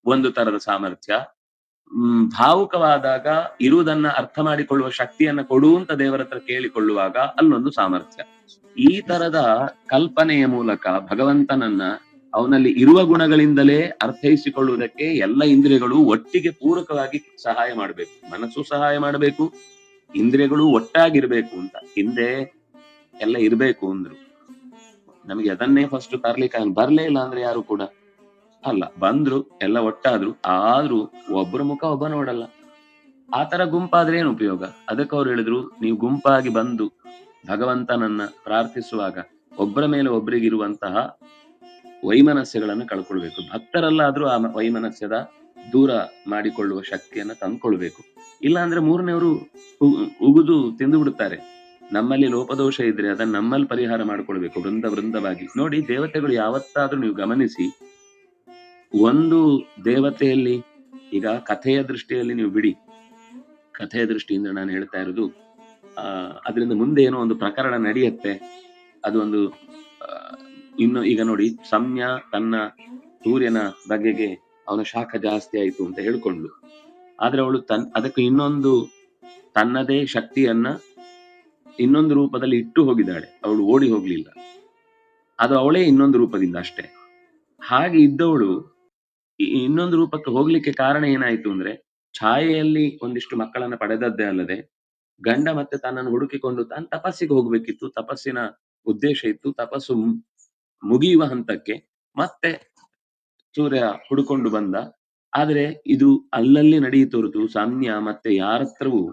ಒಂದು ತರದ ಸಾಮರ್ಥ್ಯ. ಹ್ಮ್, ಭಾವುಕವಾದಾಗ ಇರುವುದನ್ನ ಅರ್ಥ ಮಾಡಿಕೊಳ್ಳುವ ಶಕ್ತಿಯನ್ನ ಕೊಡುವಂತ ದೇವರ ಹತ್ರ ಕೇಳಿಕೊಳ್ಳುವಾಗ ಅಲ್ಲೊಂದು ಸಾಮರ್ಥ್ಯ. ಈ ತರದ ಕಲ್ಪನೆಯ ಮೂಲಕ ಭಗವಂತನನ್ನ ಅವನಲ್ಲಿ ಇರುವ ಗುಣಗಳಿಂದಲೇ ಅರ್ಥೈಸಿಕೊಳ್ಳುವುದಕ್ಕೆ ಎಲ್ಲ ಇಂದ್ರಿಯಗಳು ಒಟ್ಟಿಗೆ ಪೂರಕವಾಗಿ ಸಹಾಯ ಮಾಡಬೇಕು. ಮನಸ್ಸು ಸಹಾಯ ಮಾಡಬೇಕು. ಇಂದ್ರಿಯಗಳು ಒಟ್ಟಾಗಿರ್ಬೇಕು ಅಂತ. ಹಿಂದೆ ಎಲ್ಲ ಇರ್ಬೇಕು ಅಂದ್ರು. ನಮಗೆ ಅದನ್ನೇ ಫಸ್ಟ್ ತರ್ಲಿಕ್ಕೆ ಬರ್ಲೇ ಇಲ್ಲ ಅಂದ್ರೆ ಯಾರು ಕೂಡ. ಅಲ್ಲ, ಬಂದ್ರು, ಎಲ್ಲ ಒಟ್ಟಾದ್ರು, ಆದ್ರೂ ಒಬ್ಬರ ಮುಖ ಒಬ್ಬ ನೋಡಲ್ಲ. ಆ ತರ ಗುಂಪಾದ್ರೆ ಏನು ಉಪಯೋಗ? ಅದಕ್ಕೆ ಅವ್ರು ಹೇಳಿದ್ರು, ನೀವು ಗುಂಪಾಗಿ ಬಂದು ಭಗವಂತನನ್ನ ಪ್ರಾರ್ಥಿಸುವಾಗ ಒಬ್ಬರ ಮೇಲೆ ಒಬ್ಬರಿಗಿರುವಂತಹ ವೈಮನಸ್ಯಗಳನ್ನು ಕಳ್ಕೊಳ್ಬೇಕು. ಭಕ್ತರಲ್ಲಾದ್ರೂ ಆ ವೈಮನಸ್ಯದ ದೂರ ಮಾಡಿಕೊಳ್ಳುವ ಶಕ್ತಿಯನ್ನ ತಂದ್ಕೊಳ್ಬೇಕು. ಇಲ್ಲ ಅಂದ್ರೆ ಮೂರನೇವರು ಉಗುದು ತಿಂದು ಬಿಡುತ್ತಾರೆ. ನಮ್ಮಲ್ಲಿ ಲೋಪದೋಷ ಇದ್ರೆ ಅದನ್ನ ನಮ್ಮಲ್ಲಿ ಪರಿಹಾರ ಮಾಡ್ಕೊಳ್ಬೇಕು, ವೃಂದ ವೃಂದವಾಗಿ. ನೋಡಿ, ದೇವತೆಗಳು ಯಾವತ್ತಾದ್ರೂ ನೀವು ಗಮನಿಸಿ ಒಂದು ದೇವತೆಯಲ್ಲಿ ಈಗ ಕಥೆಯ ದೃಷ್ಟಿಯಲ್ಲಿ ನೀವು ಬಿಡಿ. ಕಥೆಯ ದೃಷ್ಟಿಯಿಂದ ನಾನು ಹೇಳ್ತಾ ಇರೋದು ಅದರಿಂದ ಮುಂದೆ ಏನೋ ಒಂದು ಪ್ರಕರಣ ನಡೆಯುತ್ತೆ. ಅದು ಒಂದು ಆ, ಇನ್ನು ಈಗ ನೋಡಿ ಸಮ್ಯ ತನ್ನ ಸೂರ್ಯನ ಬಗೆಗೆ ಅವನ ಶಾಖ ಜಾಸ್ತಿ ಆಯ್ತು ಅಂತ ಹೇಳ್ಕೊಂಡು ಆದ್ರೆ ಅವಳು ತನ್ ಅದಕ್ಕೆ ಇನ್ನೊಂದು ತನ್ನದೇ ಶಕ್ತಿಯನ್ನ ಇನ್ನೊಂದು ರೂಪದಲ್ಲಿ ಇಟ್ಟು ಹೋಗಿದ್ದಾಳೆ. ಅವಳು ಓಡಿ ಹೋಗ್ಲಿಲ್ಲ. ಅದು ಅವಳೇ ಇನ್ನೊಂದು ರೂಪದಿಂದ ಅಷ್ಟೇ. ಹಾಗೆ ಇದ್ದವಳು ಇನ್ನೊಂದು ರೂಪಕ್ಕೆ ಹೋಗ್ಲಿಕ್ಕೆ ಕಾರಣ ಏನಾಯ್ತು ಅಂದ್ರೆ ಛಾಯೆಯಲ್ಲಿ ಒಂದಿಷ್ಟು ಮಕ್ಕಳನ್ನ ಪಡೆದದ್ದೇ ಅಲ್ಲದೆ ಗಂಡ ಮತ್ತೆ ತನ್ನನ್ನು ಹುಡುಕಿಕೊಂಡು ತಾನು ತಪಸ್ಸಿಗೆ ಹೋಗ್ಬೇಕಿತ್ತು. ತಪಸ್ಸಿನ ಉದ್ದೇಶ ಇತ್ತು. ತಪಸ್ಸು ಮುಗಿಯುವ ಹಂತಕ್ಕೆ ಮತ್ತೆ ಸೂರ್ಯ ಹುಡುಕೊಂಡು ಬಂದ. ಆದ್ರೆ ಇದು ಅಲ್ಲಲ್ಲಿ ನಡೆಯಿತು ಹೊರತು ಸಾಮ್ಯ ಮತ್ತೆ ಯಾರತ್ರವೂ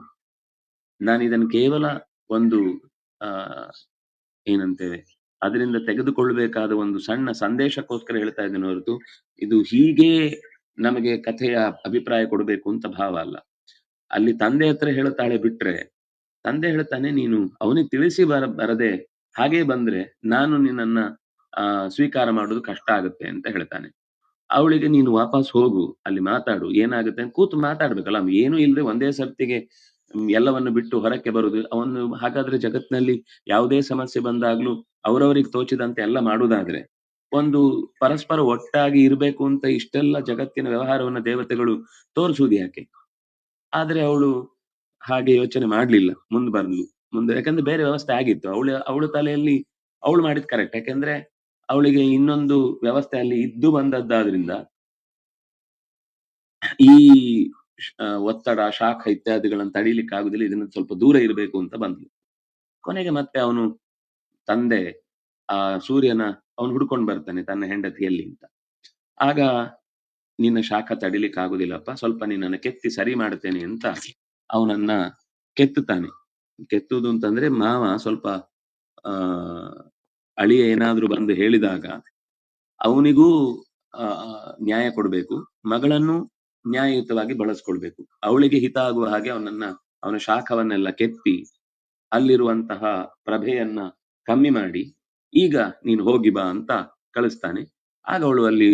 ನಾನು ಇದನ್ನು ಕೇವಲ ಒಂದು, ಆ, ಏನಂತೇವೆ ಅದರಿಂದ ತೆಗೆದುಕೊಳ್ಳಬೇಕಾದ ಒಂದು ಸಣ್ಣ ಸಂದೇಶಕ್ಕೋಸ್ಕರ ಹೇಳ್ತಾ ಇದ್ದೇನೆ ಹೊರತು, ಇದು ಹೀಗೆ ನಮಗೆ ಕಥೆಯ ಅಭಿಪ್ರಾಯ ಕೊಡಬೇಕು ಅಂತ ಭಾವ ಅಲ್ಲ. ಅಲ್ಲಿ ತಂದೆ ಹತ್ರ ಹೇಳ್ತಾಳೆ ಬಿಟ್ರೆ, ತಂದೆ ಹೇಳ್ತಾನೆ, ನೀನು ಅವನಿಗೆ ತಿಳಿಸಿ ಬರ, ಬರದೆ ಹಾಗೆ ಬಂದ್ರೆ ನಾನು ನಿನ್ನನ್ನ ಸ್ವೀಕಾರ ಮಾಡೋದು ಕಷ್ಟ ಆಗುತ್ತೆ ಅಂತ ಹೇಳ್ತಾನೆ. ಅವಳಿಗೆ, ನೀನು ವಾಪಸ್ ಹೋಗು, ಅಲ್ಲಿ ಮಾತಾಡು, ಏನಾಗುತ್ತೆ ಕೂತು ಮಾತಾಡ್ಬೇಕಲ್ಲ, ಏನು ಇಲ್ಲದೆ ಒಂದೇ ಸರ್ತಿಗೆ ಎಲ್ಲವನ್ನು ಬಿಟ್ಟು ಹೊರಕ್ಕೆ ಬರುದು ಅವನು ಹಾಗಾದ್ರೆ ಜಗತ್ನಲ್ಲಿ ಯಾವುದೇ ಸಮಸ್ಯೆ ಬಂದಾಗ್ಲೂ ಅವರವರಿಗೆ ತೋಚಿದಂತೆ ಎಲ್ಲ ಮಾಡುವುದಾದ್ರೆ, ಒಂದು ಪರಸ್ಪರ ಒಟ್ಟಾಗಿ ಇರಬೇಕು ಅಂತ ಇಷ್ಟೆಲ್ಲ ಜಗತ್ತಿನ ವ್ಯವಹಾರವನ್ನ ದೇವತೆಗಳು ತೋರಿಸುವುದು ಯಾಕೆ? ಆದ್ರೆ ಅವಳು ಹಾಗೆ ಯೋಚನೆ ಮಾಡ್ಲಿಲ್ಲ, ಮುಂದೆ ಬರ್ಲು ಮುಂದೆ, ಯಾಕಂದ್ರೆ ಬೇರೆ ವ್ಯವಸ್ಥೆ ಆಗಿತ್ತು, ಅವಳು ಅವಳು ತಲೆಯಲ್ಲಿ, ಅವಳು ಮಾಡಿದ್ ಕರೆಕ್ಟ್ ಯಾಕೆಂದ್ರೆ ಅವಳಿಗೆ ಇನ್ನೊಂದು ವ್ಯವಸ್ಥೆ ಅಲ್ಲಿ ಇದ್ದು ಬಂದದ್ದಾದ್ರಿಂದ ಈ ಒತ್ತಡ, ಶಾಖ ಇತ್ಯಾದಿಗಳನ್ನು ತಡೀಲಿಕ್ಕೆ ಆಗುದಿಲ್ಲ. ಇದನ್ನ ಸ್ವಲ್ಪ ದೂರ ಇರಬೇಕು ಅಂತ ಬಂದ್ಲು. ಕೊನೆಗೆ ಮತ್ತೆ ಅವನು ತಂದೆ, ಆ, ಸೂರ್ಯನ ಅವನು ಹುಡ್ಕೊಂಡು ಬರ್ತಾನೆ ತನ್ನ ಹೆಂಡತಿಯಲ್ಲಿ ಅಂತ. ಆಗ ನಿನ್ನ ಶಾಖ ತಡಿಲಿಕ್ಕೆ ಆಗುದಿಲ್ಲಪ್ಪ, ಸ್ವಲ್ಪ ನಿನ್ನನ್ನು ಕೆತ್ತಿ ಸರಿ ಮಾಡ್ತೇನೆ ಅಂತ ಅವನನ್ನ ಕೆತ್ತುತ್ತಾನೆ. ಕೆತ್ತುವುದು ಅಂತಂದ್ರೆ ಮಾವ ಸ್ವಲ್ಪ, ಆ, ಅಳಿಯ ಏನಾದ್ರೂ ಬಂದು ಹೇಳಿದಾಗ ಅವನಿಗೂ ನ್ಯಾಯ ಕೊಡ್ಬೇಕು. ಮಗಳನ್ನು ನ್ಯಾಯಯುತವಾಗಿ ಬಳಸ್ಕೊಳ್ಬೇಕು. ಅವಳಿಗೆ ಹಿತ ಆಗುವ ಹಾಗೆ ಅವನನ್ನ, ಅವನ ಶಾಖವನ್ನೆಲ್ಲ ಕೆತ್ತಿ, ಅಲ್ಲಿರುವಂತಹ ಪ್ರಭೆಯನ್ನ ಕಮ್ಮಿ ಮಾಡಿ, ಈಗ ನೀನು ಹೋಗಿ ಬಾ ಅಂತ ಕಳಿಸ್ತಾನೆ. ಆಗ ಅವಳು ಅಲ್ಲಿ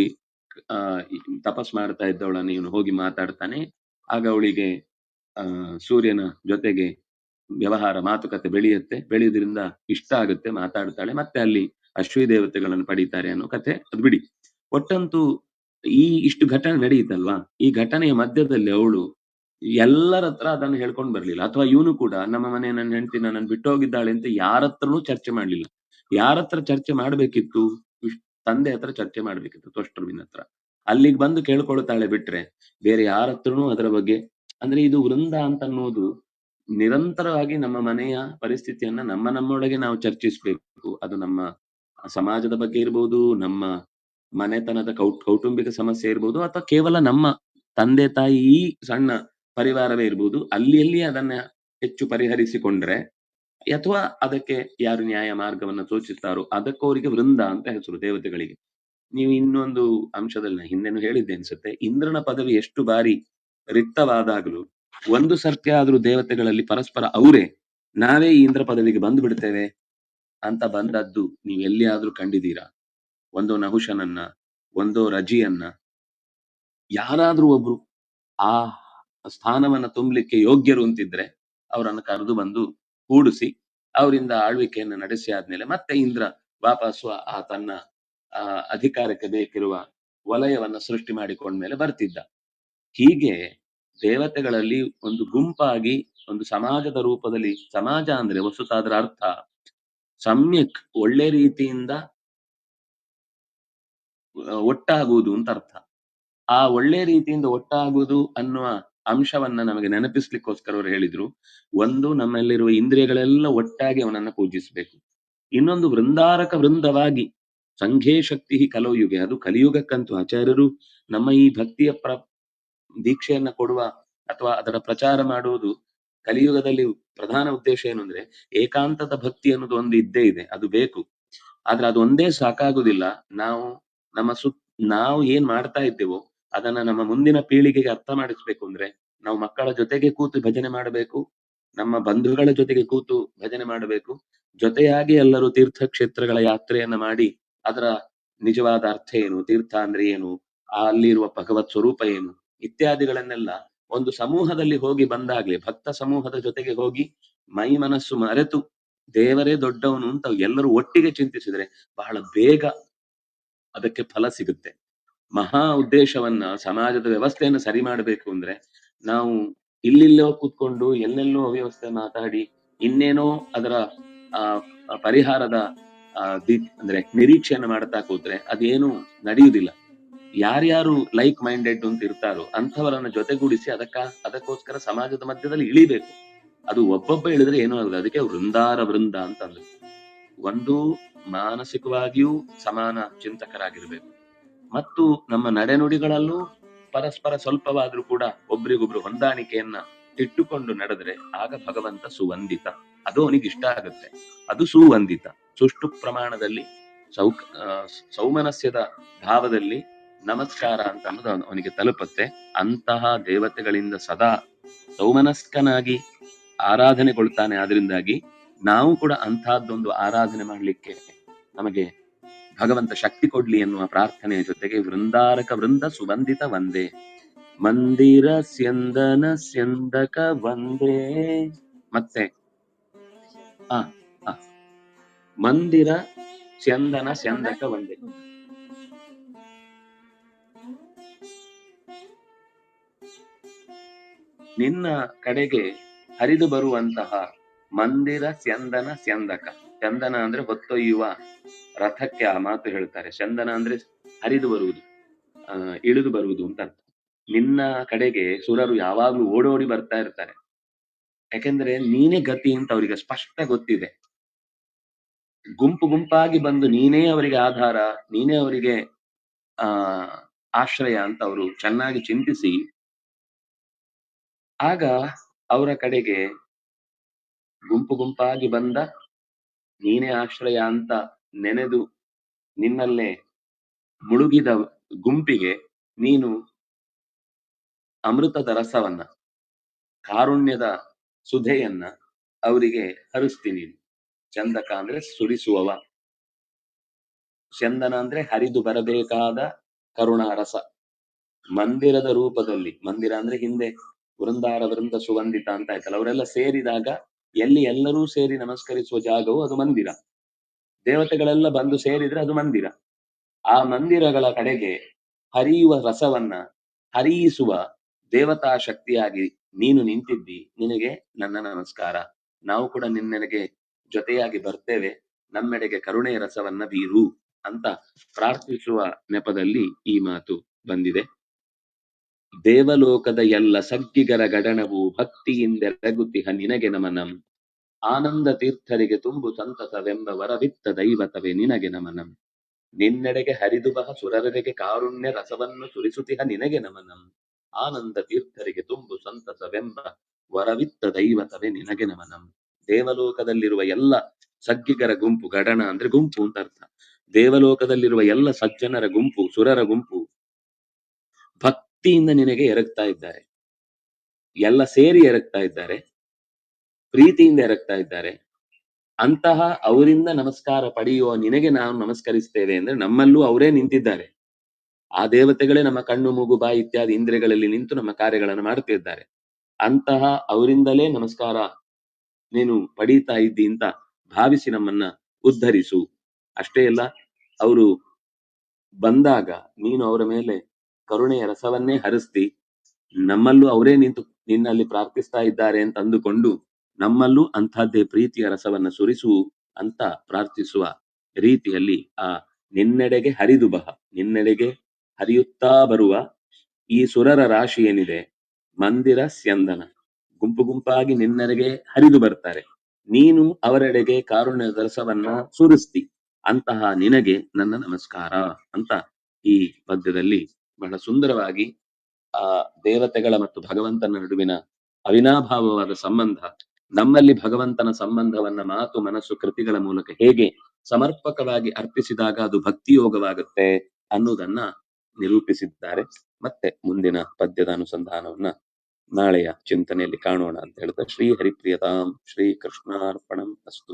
ತಪಸ್ ಮಾಡ್ತಾ ಇದ್ದವಳನ್ನ ಇವನು ಹೋಗಿ ಮಾತಾಡ್ತಾನೆ. ಆಗ ಅವಳಿಗೆ ಸೂರ್ಯನ ಜೊತೆಗೆ ವ್ಯವಹಾರ, ಮಾತುಕತೆ ಬೆಳೆಯುತ್ತೆ. ಬೆಳೆಯುವುದರಿಂದ ಇಷ್ಟ ಆಗುತ್ತೆ, ಮಾತಾಡ್ತಾಳೆ. ಮತ್ತೆ ಅಲ್ಲಿ ಅಶ್ವಿ ದೇವತೆಗಳನ್ನು ಪಡೀತಾರೆ ಅನ್ನೋ ಕಥೆ. ಅದು ಬಿಡಿ. ಒಟ್ಟಂತೂ ಈ ಇಷ್ಟು ಘಟನೆ ನಡೆಯಿತಲ್ವಾ? ಈ ಘಟನೆಯ ಮಧ್ಯದಲ್ಲಿ ಅವಳು ಎಲ್ಲರ ಹತ್ರ ಅದನ್ನು ಹೇಳ್ಕೊಂಡು ಬರ್ಲಿಲ್ಲ. ಅಥವಾ ಇವನು ಕೂಡ, ನಮ್ಮ ಮನೆ ನನ್ನ ಹೆಂಡತಿ ನನ್ನ ಬಿಟ್ಟು ಹೋಗಿದ್ದಾಳೆ ಅಂತ ಯಾರ ಹತ್ರನೂ ಚರ್ಚೆ ಮಾಡ್ಲಿಲ್ಲ. ಯಾರ ಹತ್ರ ಚರ್ಚೆ ಮಾಡ್ಬೇಕಿತ್ತು? ತಂದೆ ಹತ್ರ ಚರ್ಚೆ ಮಾಡ್ಬೇಕಿತ್ತು, ತೊಷ್ಟ್ರವಿನ ಹತ್ರ. ಅಲ್ಲಿಗೆ ಬಂದು ಕೇಳ್ಕೊಳ್ತಾಳೆ ಬಿಟ್ರೆ, ಬೇರೆ ಯಾರ ಹತ್ರನೂ ಅದರ ಬಗ್ಗೆ, ಅಂದ್ರೆ ಇದು ವೃಂದ ಅಂತ ಅನ್ನೋದು ನಿರಂತರವಾಗಿ ನಮ್ಮ ಮನೆಯ ಪರಿಸ್ಥಿತಿಯನ್ನ ನಮ್ಮ ನಮ್ಮೊಳಗೆ ನಾವು ಚರ್ಚಿಸ್ಬೇಕು. ಅದು ನಮ್ಮ ಸಮಾಜದ ಬಗ್ಗೆ ಇರ್ಬೋದು, ನಮ್ಮ ಮನೆತನದ ಕೌ, ಕೌಟುಂಬಿಕ ಸಮಸ್ಯೆ ಇರ್ಬೋದು ಅಥವಾ ಕೇವಲ ನಮ್ಮ ತಂದೆ, ತಾಯಿ ಈ ಸಣ್ಣ ಪರಿವಾರವೇ ಇರ್ಬೋದು, ಅಲ್ಲಿ ಅಲ್ಲಿ ಅದನ್ನ ಹೆಚ್ಚು ಪರಿಹರಿಸಿಕೊಂಡ್ರೆ ಅಥವಾ ಅದಕ್ಕೆ ಯಾರು ನ್ಯಾಯ ಮಾರ್ಗವನ್ನ ಸೂಚಿಸ್ತಾರೋ ಅದಕ್ಕೂ ಅವರಿಗೆ ವೃಂದ ಅಂತ ಹೆಸರು ದೇವತೆಗಳಿಗೆ. ನೀವು ಇನ್ನೊಂದು ಅಂಶದಲ್ಲಿ ನಾನು ಹಿಂದೆನೂ ಹೇಳಿದ್ದೆ ಅನ್ಸುತ್ತೆ, ಇಂದ್ರನ ಪದವಿ ಎಷ್ಟು ಬಾರಿ ರಿಕ್ತವಾದಾಗಲೂ ಒಂದು ಸರ್ತಿ ಆದ್ರೂ ದೇವತೆಗಳಲ್ಲಿ ಪರಸ್ಪರ ಅವರೇ, ನಾವೇ ಈ ಇಂದ್ರ ಪದವಿಗೆ ಬಂದು ಬಿಡ್ತೇವೆ ಅಂತ ಬಂದದ್ದು ನೀವು ಎಲ್ಲಿಯಾದ್ರೂ ಕಂಡಿದ್ದೀರಾ? ಒಂದೋ ನಹುಶನನ್ನ ಒಂದು ರಜಿಯನ್ನ, ಯಾರಾದ್ರೂ ಒಬ್ರು ಆ ಸ್ಥಾನವನ್ನ ತುಂಬಲಿಕ್ಕೆ ಯೋಗ್ಯರು ಅಂತಿದ್ರೆ ಅವರನ್ನು ಕರೆದು ಬಂದು ಕೂಡಿಸಿ ಅವರಿಂದ ಆಳ್ವಿಕೆಯನ್ನು ನಡೆಸಿ ಆದ್ಮೇಲೆ ಮತ್ತೆ ಇಂದ್ರ ವಾಪಸ್ಸು ಆ ತನ್ನ ಅಧಿಕಾರಕ್ಕೆ ಬೇಕಿರುವ ವಲಯವನ್ನ ಸೃಷ್ಟಿ ಮಾಡಿಕೊಂಡ್ಮೇಲೆ ಬರ್ತಿದ್ದ. ಹೀಗೆ ದೇವತೆಗಳಲ್ಲಿ ಒಂದು ಗುಂಪಾಗಿ, ಒಂದು ಸಮಾಜದ ರೂಪದಲ್ಲಿ, ಸಮಾಜ ಅಂದ್ರೆ ವಸ್ತುತಾದ್ರ ಅರ್ಥ, ಸಮ್ಯಕ್ ಒಳ್ಳೆ ರೀತಿಯಿಂದ ಒಟ್ಟಾಗುವುದು ಅಂತ ಅರ್ಥ. ಆ ಒಳ್ಳೆ ರೀತಿಯಿಂದ ಒಟ್ಟಾಗುವುದು ಅನ್ನುವ ಅಂಶವನ್ನ ನಮಗೆ ನೆನಪಿಸ್ಲಿಕ್ಕೋಸ್ಕರ ಅವರು ಹೇಳಿದ್ರು. ಒಂದು ನಮ್ಮಲ್ಲಿರುವ ಇಂದ್ರಿಯಗಳೆಲ್ಲ ಒಟ್ಟಾಗಿ ಅವನನ್ನ ಪೂಜಿಸಬೇಕು. ಇನ್ನೊಂದು ವೃಂದಾರಕ ವೃಂದವಾಗಿ ಸಂಘೇ ಶಕ್ತಿ ಕಲೋಯುಗೆ ಅದು ಕಲಿಯುಗಕ್ಕಂತೂ ಆಚಾರ್ಯರು ನಮ್ಮ ಈ ಭಕ್ತಿಯ ಪ್ರ ದೀಕ್ಷೆಯನ್ನ ಕೊಡುವ ಅಥವಾ ಅದರ ಪ್ರಚಾರ ಮಾಡುವುದು ಕಲಿಯುಗದಲ್ಲಿ ಪ್ರಧಾನ ಉದ್ದೇಶ ಏನು ಅಂದ್ರೆ ಏಕಾಂತದ ಭಕ್ತಿ ಅನ್ನೋದು ಒಂದು ಇದ್ದೇ ಇದೆ. ಅದು ಬೇಕು. ಆದ್ರೆ ಅದು ಒಂದೇ ಸಾಕಾಗುದಿಲ್ಲ ನಾವು ನಮ್ಮ ಸುತ್, ನಾವು ಏನ್ ಮಾಡ್ತಾ ಇದ್ದೇವೋ ಅದನ್ನ ನಮ್ಮ ಮುಂದಿನ ಪೀಳಿಗೆಗೆ ಅರ್ಥ ಮಾಡಿಸ್ಬೇಕು ಅಂದ್ರೆ ನಾವು ಮಕ್ಕಳ ಜೊತೆಗೆ ಕೂತು ಭಜನೆ ಮಾಡಬೇಕು, ನಮ್ಮ ಬಂಧುಗಳ ಜೊತೆಗೆ ಕೂತು ಭಜನೆ ಮಾಡಬೇಕು, ಜೊತೆಯಾಗಿ ಎಲ್ಲರೂ ತೀರ್ಥಕ್ಷೇತ್ರಗಳ ಯಾತ್ರೆಯನ್ನ ಮಾಡಿ ಅದರ ನಿಜವಾದ ಅರ್ಥ ಏನು ತೀರ್ಥ ಅಂದ್ರೆ ಏನು, ಅಲ್ಲಿರುವ ಭಗವತ್ ಸ್ವರೂಪ ಏನು, ಇತ್ಯಾದಿಗಳನ್ನೆಲ್ಲ ಒಂದು ಸಮೂಹದಲ್ಲಿ ಹೋಗಿ ಬಂದಾಗ್ಲಿ, ಭಕ್ತ ಸಮೂಹದ ಜೊತೆಗೆ ಹೋಗಿ ಮೈ ಮನಸ್ಸು ಮರೆತು ದೇವರೇ ದೊಡ್ಡವನು ಅಂತ ಎಲ್ಲರೂ ಒಟ್ಟಿಗೆ ಚಿಂತಿಸಿದ್ರೆ ಬಹಳ ಬೇಗ ಅದಕ್ಕೆ ಫಲ ಸಿಗುತ್ತೆ. ಮಹಾ ಉದ್ದೇಶವನ್ನ ಸಮಾಜದ ವ್ಯವಸ್ಥೆಯನ್ನು ಸರಿ ಮಾಡಬೇಕು ಅಂದ್ರೆ ನಾವು ಇಲ್ಲಿಲ್ಲೋ ಕೂತ್ಕೊಂಡು ಎಲ್ಲೆಲ್ಲೋ ಅವ್ಯವಸ್ಥೆ ಮಾತಾಡಿ ಇನ್ನೇನೋ ಅದರ ಪರಿಹಾರದ ಅಂದ್ರೆ ನಿರೀಕ್ಷೆಯನ್ನು ಮಾಡ್ತಾ ಕೂತ್ರೆ ಅದೇನು ನಡೆಯುವುದಿಲ್ಲ. ಯಾರ್ಯಾರು ಲೈಕ್ ಮೈಂಡೆಡ್ ಅಂತ ಇರ್ತಾರೋ ಅಂಥವರನ್ನ ಜೊತೆಗೂಡಿಸಿ ಅದಕ್ಕ, ಅದಕ್ಕೋಸ್ಕರ ಸಮಾಜದ ಮಧ್ಯದಲ್ಲಿ ಇಳಿಬೇಕು. ಅದು ಒಬ್ಬೊಬ್ಬ ಇಳಿದ್ರೆ ಏನೂ ಆಗಲ್ಲ ಅದಕ್ಕೆ ವೃಂದಾರ ವೃಂದ ಅಂತ ಅಂದ್ರು. ಒಂದು ಮಾನಸಿಕವಾಗಿಯೂ ಸಮಾನ ಚಿಂತಕರಾಗಿರ್ಬೇಕು. ಮತ್ತು ನಮ್ಮ ನಡೆನುಡಿಗಳಲ್ಲೂ ಪರಸ್ಪರ ಸ್ವಲ್ಪವಾದ್ರೂ ಕೂಡ ಒಬ್ರಿಗೊಬ್ರು ಹೊಂದಾಣಿಕೆಯನ್ನ ಇಟ್ಟುಕೊಂಡು ನಡೆದ್ರೆ ಆಗ ಭಗವಂತ ಸುವಂದಿತ. ಅದು ಅವನಿಗೆ ಇಷ್ಟ ಆಗುತ್ತೆ. ಅದು ಸುವಂದಿತ. ಸುಷ್ಟು ಪ್ರಮಾಣದಲ್ಲಿ ಸೌಕ್ ಸೌಮನಸ್ಯದ ಭಾವದಲ್ಲಿ ನಮಸ್ಕಾರ ಅಂತ ಅನ್ನೋದು ಅವನು- ಅವನಿಗೆ ತಲುಪುತ್ತೆ. ಅಂತಹ ದೇವತೆಗಳಿಂದ ಸದಾ ಸೌಮನಸ್ಕನಾಗಿ ಆರಾಧನೆಗೊಳ್ತಾನೆ ಆದ್ರಿಂದಾಗಿ ನಾವು ಕೂಡ ಅಂತಹದ್ದೊಂದು ಆರಾಧನೆ ಮಾಡಲಿಕ್ಕೆ ನಮಗೆ ಭಗವಂತ ಶಕ್ತಿ ಕೊಡ್ಲಿ ಎನ್ನುವ ಪ್ರಾರ್ಥನೆಯ ಜೊತೆಗೆ ವೃಂದಾರಕ ವೃಂದ ಸುಬಂಧಿತ ವಂದೇ. ಮಂದಿರ ಸ್ಯಂದನ ಸ್ಯಂದಕ ವಂದೇ. ಮತ್ತೆ ಆ. ಮಂದಿರ ಸ್ಯಂದನ ಸ್ಯಂದಕ ವಂದೇ. ನಿನ್ನ ಕಡೆಗೆ ಹರಿದು ಬರುವಂತಹ ಮಂದಿರ ಚಂದನ ಚಂದಕ. ಚಂದನ ಅಂದ್ರೆ ಹೊತ್ತೊಯ್ಯುವ ರಥಕ್ಕೆ ಆ ಮಾತು ಹೇಳ್ತಾರೆ. ಚಂದನ ಅಂದ್ರೆ ಹರಿದು ಬರುವುದು ಇಳಿದು ಬರುವುದು ಅಂತ ಅರ್ಥ. ನಿನ್ನ ಕಡೆಗೆ ಸುರರು ಯಾವಾಗ್ಲೂ ಓಡೋಡಿ ಬರ್ತಾ ಇರ್ತಾರೆ. ಯಾಕೆಂದ್ರೆ ನೀನೇ ಗತಿ ಅಂತ ಅವರಿಗೆ ಸ್ಪಷ್ಟ ಗೊತ್ತಿದೆ. ಗುಂಪು ಗುಂಪಾಗಿ ಬಂದು ನೀನೇ ಅವರಿಗೆ ಆಧಾರ, ನೀನೇ ಅವರಿಗೆ, ಆ, ಆಶ್ರಯ ಅಂತ ಅವರು ಚೆನ್ನಾಗಿ ಚಿಂತಿಸಿ, ಆಗ ಅವರ ಕಡೆಗೆ ಗುಂಪು ಗುಂಪಾಗಿ ಬಂದ, ನೀನೇ ಆಶ್ರಯ ಅಂತ ನೆನೆದು ನಿನ್ನಲ್ಲೇ ಮುಳುಗಿದ ಗುಂಪಿಗೆ ನೀನು ಅಮೃತದ ರಸವನ್ನ, ಕಾರುಣ್ಯದ ಸುಧೆಯನ್ನ ಅವರಿಗೆ ಹರಿಸ್ತೀನಿ. ಚಂದಕ ಅಂದ್ರೆ ಸುರಿಸುವವ. ಚಂದನ ಅಂದ್ರೆ ಹರಿದು ಬರಬೇಕಾದ ಕರುಣಾ ರಸ. ಮಂದಿರದ ರೂಪದಲ್ಲಿ, ಮಂದಿರ ಅಂದ್ರೆ ಹಿಂದೆ ವೃಂದಾರ ವೃಂದ ಸುಗಂಧಿತ ಅಂತ ಆಯ್ತಲ್ಲ, ಅವರೆಲ್ಲ ಸೇರಿದಾಗ ಎಲ್ಲಿ ಎಲ್ಲರೂ ಸೇರಿ ನಮಸ್ಕರಿಸುವ ಜಾಗವು ಅದು ಮಂದಿರ. ದೇವತೆಗಳೆಲ್ಲ ಬಂದು ಸೇರಿದ್ರೆ ಅದು ಮಂದಿರ. ಆ ಮಂದಿರಗಳ ಕಡೆಗೆ ಹರಿಯುವ ರಸವನ್ನ, ಹರಿಯಿಸುವ ದೇವತಾ ಶಕ್ತಿಯಾಗಿ ನೀನು ನಿಂತಿದ್ದಿ, ನಿನಗೆ ನನ್ನ ನಮಸ್ಕಾರ. ನಾವು ಕೂಡ ನಿನ್ನೆಗೆ ಜೊತೆಯಾಗಿ ಬರ್ತೇವೆ. ನಮ್ಮೆಡೆಗೆ ಕರುಣೆಯ ರಸವನ್ನ ಬೀರು ಅಂತ ಪ್ರಾರ್ಥಿಸುವ ನೆಪದಲ್ಲಿ ಈ ಮಾತು ಬಂದಿದೆ. ದೇವಲೋಕದ ಎಲ್ಲ ಸಗ್ಗಿಗರ ಗಡಣವು ಭಕ್ತಿಯಿಂದೆರಗುತ್ತಿಹ ನಿನಗೆ ನಮನಂ. ಆನಂದ ತೀರ್ಥರಿಗೆ ತುಂಬು ಸಂತಸವೆಂಬ ವರವಿತ್ತ ದೈವತವೇ ನಿನಗೆ ನಮನಂ. ನಿನ್ನೆಡೆಗೆ ಹರಿದು ಬಹ ಸುರರಿಗೆ ಕಾರುಣ್ಯ ರಸವನ್ನು ಸುರಿಸುತಿಹ ನಿನಗೆ ನಮನಂ. ಆನಂದ ತೀರ್ಥರಿಗೆ ತುಂಬು ಸಂತಸವೆಂಬ ವರವಿತ್ತ ದೈವತವೇ ನಿನಗೆ ನಮನಂ. ದೇವಲೋಕದಲ್ಲಿರುವ ಎಲ್ಲ ಸಗ್ಗಿಗರ ಗುಂಪು ಗಡಣ ಅಂದ್ರೆ ಗುಂಪು ಅಂತ ಅರ್ಥ. ದೇವಲೋಕದಲ್ಲಿರುವ ಎಲ್ಲ ಸಜ್ಜನರ ಗುಂಪು ಸುರರ ಗುಂಪು ಭಕ್ತಿಯಿಂದ ನಿನಗೆ ಎರಗ್ತಾ ಇದ್ದಾರೆ. ಎಲ್ಲ ಸೇರಿ ಎರಗ್ತಾ ಇದ್ದಾರೆ. ಪ್ರೀತಿಯಿಂದ ಎರಗ್ತಾ ಇದ್ದಾರೆ. ಅಂತಹ ಅವರಿಂದ ನಮಸ್ಕಾರ ಪಡೆಯುವ ನಿನಗೆ ನಾವು ನಮಸ್ಕರಿಸ್ತೇವೆ ಅಂದ್ರೆ ನಮ್ಮಲ್ಲೂ ಅವರೇ ನಿಂತಿದ್ದಾರೆ. ಆ ದೇವತೆಗಳೇ ನಮ್ಮ ಕಣ್ಣು, ಮೂಗು, ಬಾಯಿ ಇತ್ಯಾದಿ ಇಂದ್ರಿಯಗಳಲ್ಲಿ ನಿಂತು ನಮ್ಮ ಕಾರ್ಯಗಳನ್ನು ಮಾಡುತ್ತಿದ್ದಾರೆ ಅಂತಹ ಅವರಿಂದಲೇ ನಮಸ್ಕಾರ ನೀನು ಪಡೀತಾ ಇದ್ದಿ ಅಂತ ಭಾವಿಸಿ ನಮ್ಮನ್ನ ಉದ್ಧರಿಸು. ಅಷ್ಟೇ ಅಲ್ಲ, ಅವರು ಬಂದಾಗ ನೀನು ಅವರ ಮೇಲೆ ಕರುಣೆಯ ರಸವನ್ನೇ ಹರಿಸ್ತಿ. ನಮ್ಮಲ್ಲೂ ಅವರೇ ನಿಂತು ನಿನ್ನಲ್ಲಿ ಪ್ರಾರ್ಥಿಸ್ತಾ ಇದ್ದಾರೆ ಅಂತ ಅಂದುಕೊಂಡು ನಮ್ಮಲ್ಲೂ ಅಂಥದ್ದೇ ಪ್ರೀತಿಯ ರಸವನ್ನ ಸುರಿಸು ಅಂತ ಪ್ರಾರ್ಥಿಸುವ ರೀತಿಯಲ್ಲಿ ಆ ನಿನ್ನೆಡೆಗೆ ಹರಿದು ಬಹ. ನಿನ್ನೆಡೆಗೆ ಹರಿಯುತ್ತಾ ಬರುವ ಈ ಸುರರ ರಾಶಿ ಏನಿದೆ? ಮಂದಿರ ಸ್ಯಂದನ. ಗುಂಪು ಗುಂಪಾಗಿ ನಿನ್ನೆಡೆಗೆ ಹರಿದು ಬರ್ತಾರೆ. ನೀನು ಅವರೆಡೆಗೆ ಕಾರುಣ್ಯದ ರಸವನ್ನ ಸುರಿಸ್ತಿ. ಅಂತಹ ನಿನಗೆ ನನ್ನ ನಮಸ್ಕಾರ ಅಂತ ಈ ಪದ್ಯದಲ್ಲಿ ಬಹಳ ಸುಂದರವಾಗಿ, ಆ ದೇವತೆಗಳ ಮತ್ತು ಭಗವಂತನ ನಡುವಿನ ಅವಿನಾಭಾವವಾದ ಸಂಬಂಧ, ನಮ್ಮಲ್ಲಿ ಭಗವಂತನ ಸಂಬಂಧವನ್ನ ಮಾತು, ಮನಸ್ಸು, ಕೃತಿಗಳ ಮೂಲಕ ಹೇಗೆ ಸಮರ್ಪಕವಾಗಿ ಅರ್ಪಿಸಿದಾಗ ಅದು ಭಕ್ತಿಯೋಗವಾಗುತ್ತೆ ಅನ್ನುವುದನ್ನ ನಿರೂಪಿಸಿದ್ದಾರೆ. ಮತ್ತೆ ಮುಂದಿನ ಪದ್ಯದ ಅನುಸಂಧಾನವನ್ನ ನಾಳೆಯ ಚಿಂತನೆಯಲ್ಲಿ ಕಾಣೋಣ ಅಂತ ಹೇಳ್ತಾ ಶ್ರೀ ಹರಿಪ್ರಿಯತಾಂ ಶ್ರೀ ಕೃಷ್ಣಾರ್ಪಣಂ ಅಸ್ತು.